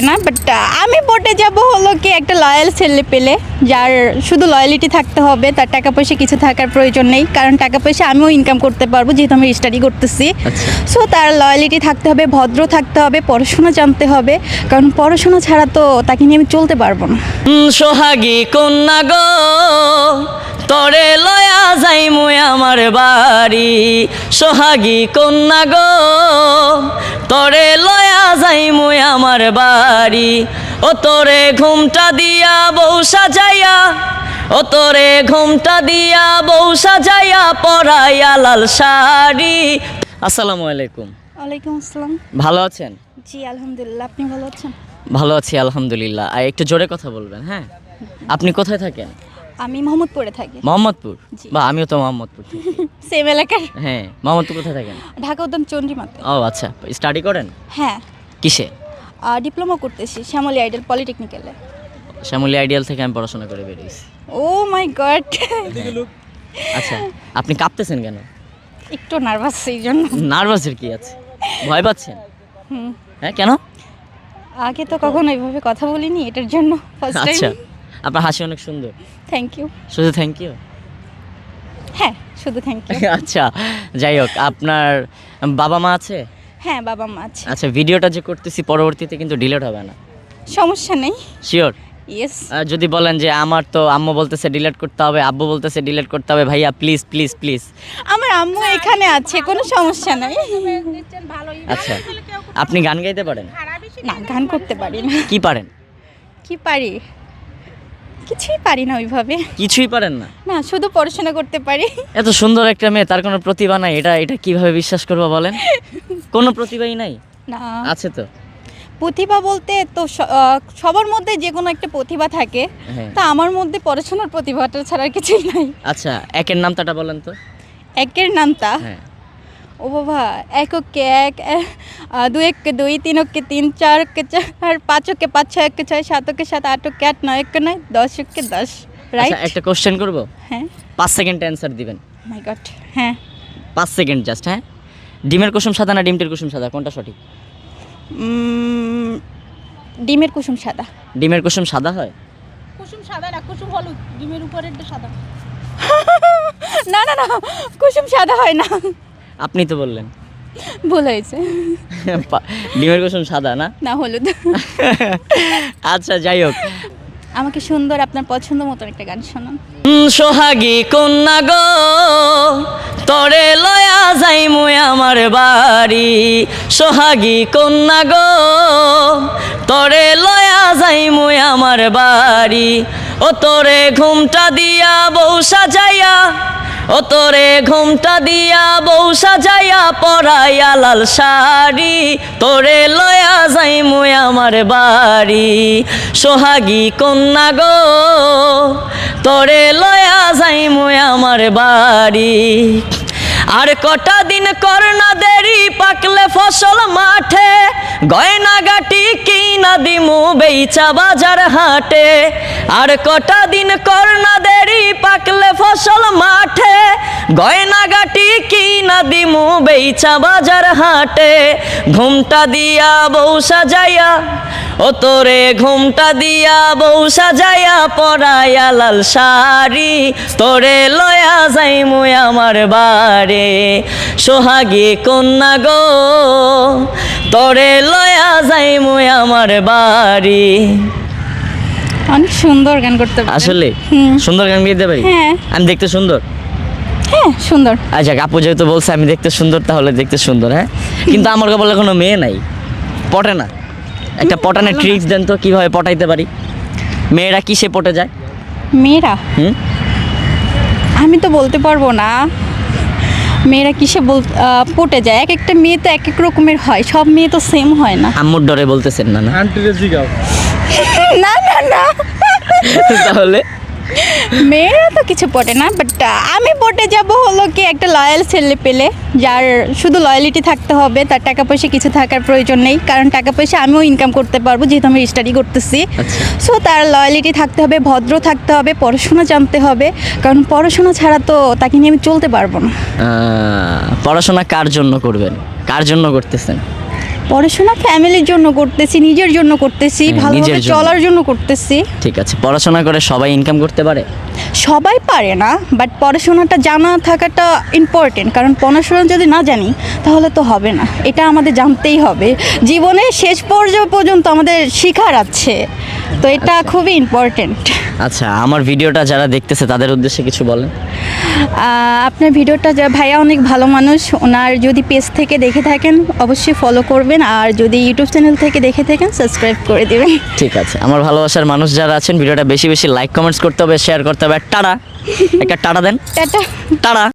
না বাট আমি পটে যাব হলো কি একটা লয়াল ছেলে পেলে যার শুধু লয়ালিটি থাকতে হবে তার টাকা পয়সা কিছু থাকার প্রয়োজন নেই কারণ টাকা পয়সা আমিও ইনকাম করতে পারব যেহেতু আমি স্টাডি করতেছি আচ্ছা। সো তার লয়ালিটি থাকতে হবে ভদ্র থাকতে হবে পড়াশোনা জানতে হবে কারণ পড়াশোনা ছাড়া তো তাকে নিয়ে আমি চলতে পারব না সোহাগী কন্যা গো তরে লয়া যাই মুই আমার বাড়ি। সোহাগী কন্যা গো তরে লয়া যাই মুই আমার বাড়ি। ও তোরে ঘুমটা দিয়া বউ সাজাইয়া ও তোরে ঘুমটা দিয়া বউ সাজাইয়া পরাইয়া লাল শাড়ি। আসসালামু আলাইকুম। ওয়ালাইকুম আসসালাম। ভালো আছেন? জি আলহামদুলিল্লাহ। আপনি ভালো আছেন? ভালো আছি আলহামদুলিল্লাহ। আর একটু জোরে কথা বলবেন হ্যাঁ? আপনি কোথায় থাকেন? আমি মোহাম্মদপুরে থাকি। মোহাম্মদপুর? বা আমিও তো মোহাম্মদপুর থাকি। সেম এলাকার? হ্যাঁ মোহাম্মদপুর কোথায় থাকেন? ঢাকা উদ্যান চন্ডীমাতে ও আচ্ছা। স্টাডি করেন? হ্যাঁ। কিসে? ডিপ্লোমা করতেছি শ্যামলী আইডেল পলিটেকনিক্যালে। শ্যামলী আইডিয়াল থেকে আমি পড়াশোনা করে বেরিয়েছি। ও মাই গড আচ্ছা আপনি কাঁপতেছেন কেন? একটু নার্ভাস সেই জন্য। নার্ভাসের কি আছে? ভয় পাচ্ছেন? হুম। হ্যাঁ কেন? আগে তো কখনো এইভাবে কথা বলিনি এটার জন্য ফার্স্ট আচ্ছা। টাইম আপনার হাসি অনেক সুন্দর। থ্যাংক ইউ শুধু থ্যাংক ইউ হ্যাঁ শুধু থ্যাংক ইউ আচ্ছা যাই হোক আপনার বাবা মা আছে? হ্যাঁ বাবা মা আছে। আচ্ছা ভিডিওটা যে করতেছি পরবর্তীতে কিন্তু ডিলেট হবে না। সমস্যা নেই। শিওর ইয়েস যদি বলেন যে আমার তো আম্মু বলতেছে ডিলিট করতে হবে আব্বু বলতেছে ডিলিট করতে হবে ভাইয়া প্লিজ প্লিজ প্লিজ আমার আম্মু এখানে আছে কোনো সমস্যা নাই। আচ্ছা আপনি গান গাইতে পারেন? না গান করতে পারি না। কি পারেন? কি পারি? কিছুই পারি না ওইভাবে। কিছুই পারেন না? না শুধু পড়াশোনা করতে পারি। এত সুন্দর একটা মেয়ে তার কোনো প্রতিভা নাই এটা এটা কীভাবে বিশ্বাস করব বলেন? কোনো প্রতিভাই নাই? না। আছে তো? প্রতিভা বলতে তো সবার মধ্যে যে কোনো একটা প্রতিভা থাকে হ্যাঁ। তা আমার মধ্যে পড়াশোনার প্রতিভাটা ছাড়া কিছুই নাই। আচ্ছা একের নামটাটা বলেন তো? একের নামটা হ্যাঁ। ও বাবা এক ওকে এক দুই এককে দুই তিন ওকে তিন চার ওকে চার পাঁচ ওকে পাঁচ ছয় ওকে ছয় সাত ওকে সাত আট ওকে আট নয় ওকে নয় দশ ওকে দশ রাইট আচ্ছা একটা কোশ্চেন করব? হ্যাঁ। পাঁচ সেকেন্ড অ্যান্সার দিবেন। মাই গড হ্যাঁ। পাঁচ সেকেন্ড জাস্ট হ্যাঁ? ডিমের কুসুম সাদা না ডিমটির কুসুম সাদা? কোনটা সঠিক? ডিমের কুসুম সাদা। ডিমের কুসুম সাদা হয়? কুসুম সাদা না কুসুম হলুদ। ডিমের উপরেরটা সাদা। না না না কুসুম সাদা হয় না। আপনি তো বললেন। ভুল হয়েছে। ডিমের কুসুম সাদা না? না হলুদ। আচ্ছা যাই হোক। আমাকে সুন্দর আপনার পছন্দ মতন একটা গান শোনান। সোহাগী কন্যা গো তরে লয়া যাই মুই আমার বাড়ি। সোহাগী কন্যা গো তরে লয়া যাই মুই আমার বাড়ি। ও তোরে ঘুমটা দিয়া বউ সাজাইয়া ও তোরে ঘুমটা দিয়া বউ সাজাইয়া পরাইয়া লাল শাড়ি। তোরে লয়া যাই মুই আমার বাড়ি। সোহাগী কন্যা গো, তোরে লয়া যাই মুই আমার বাড়ি। আর কটা দিন কর না দেরি, পাকলে ফসল মাঠে। গয়না গাটি কিনা দিমু বেইচা বাজার হাটে। আর কটা দিন কর না দেরি, পাকলে ফসল মাঠে। গয়না গাটি কিনা দিমু বেইচা বাজার হাটে। ঘুমটা দিয়া বউ সাজাইয়া, ও তোরে ঘুমটা দিয়া বউ সাজাইয়া পরাইয়া লাল শাড়ি। তোরে লয়া যাই মুই আমার বাড়ি। সোহাগী কন্যা গো, তোরে লয়া যাই মুই আমার বাড়ি। অনেক সুন্দর গান করতে পারেন। আসলে? হুম। সুন্দর গান গাইতে পারি? হ্যাঁ। আমি দেখতে সুন্দর? হ্যাঁ সুন্দর। আচ্ছা আপু যেহেতু বলছে আমি দেখতে সুন্দর তাহলে দেখতে সুন্দর হ্যাঁ? কিন্তু আমার বলে কোনো মেয়ে নাই। পটে না। একটা পটানের ট্রিক্স দেন তো কীভাবে পটাইতে পারি? মেয়েরা কিসে পটে যায়? মেয়েরা? হুম? আমি তো বলতে পারব না। মেয়েরা কিসে বল পটে যায়? এক একটা মেয়ে তো এক এক রকমের হয়। সব মেয়ে তো সেম হয় না। আম্মুর ডরে বলতেছেন না না? আন্টিরে জিগাও। না না না। তাহলে? মেয়েরা তো কিছু পটে না বাট আমি পটে যাব হলো কি একটা লয়াল ছেলে পেলে যার শুধু লয়ালিটি থাকতে হবে তার টাকা পয়সা কিছু থাকার প্রয়োজন নেই কারণ টাকা পয়সা আমিও ইনকাম করতে পারব যেহেতু আমি স্টাডি করতেছি। আচ্ছা। সো তার লয়ালিটি থাকতে হবে ভদ্র থাকতে হবে পড়াশোনা জানতে হবে কারণ পড়াশোনা ছাড়া তো তাকে নিয়ে আমি চলতে পারব না। পড়াশোনা কার জন্য করবেন? কার জন্য করতেছেন? পড়াশোনা ফ্যামিলির জন্য করতেছি নিজের জন্য করতেছি ভালো ভালোভাবে চলার জন্য করতেছি। ঠিক আছে পড়াশোনা করে সবাই ইনকাম করতে পারে? সবাই পারে না বাট পড়াশোনাটা জানা থাকাটা ইম্পর্টেন্ট কারণ পড়াশোনা যদি না জানি তাহলে তো হবে না। এটা আমাদের জানতেই হবে। জীবনের শেষ পর্যায় পর্যন্ত আমাদের শিখার আছে। তো এটা খুবই ইম্পর্টেন্ট আচ্ছা আমার ভিডিওটা যারা দেখতেছে তাদের উদ্দেশ্যে কিছু বলেন। আপনার ভিডিওটা যা ভাইয়া অনেক ভালো মানুষ। ওনার যদি পেজ থেকে দেখে থাকেন অবশ্যই ফলো করবেন। আর যদি ইউটিউব চ্যানেল থেকে দেখে থাকেন সাবস্ক্রাইব করে দেবেন। ঠিক আছে। আমার ভালোবাসার মানুষ যারা আছেন ভিডিওটা বেশি বেশি লাইক কমেন্টস করতে হবে শেয়ার করতে হবে। টাটা। একটা টাটা দেন। টাটা। টাটা।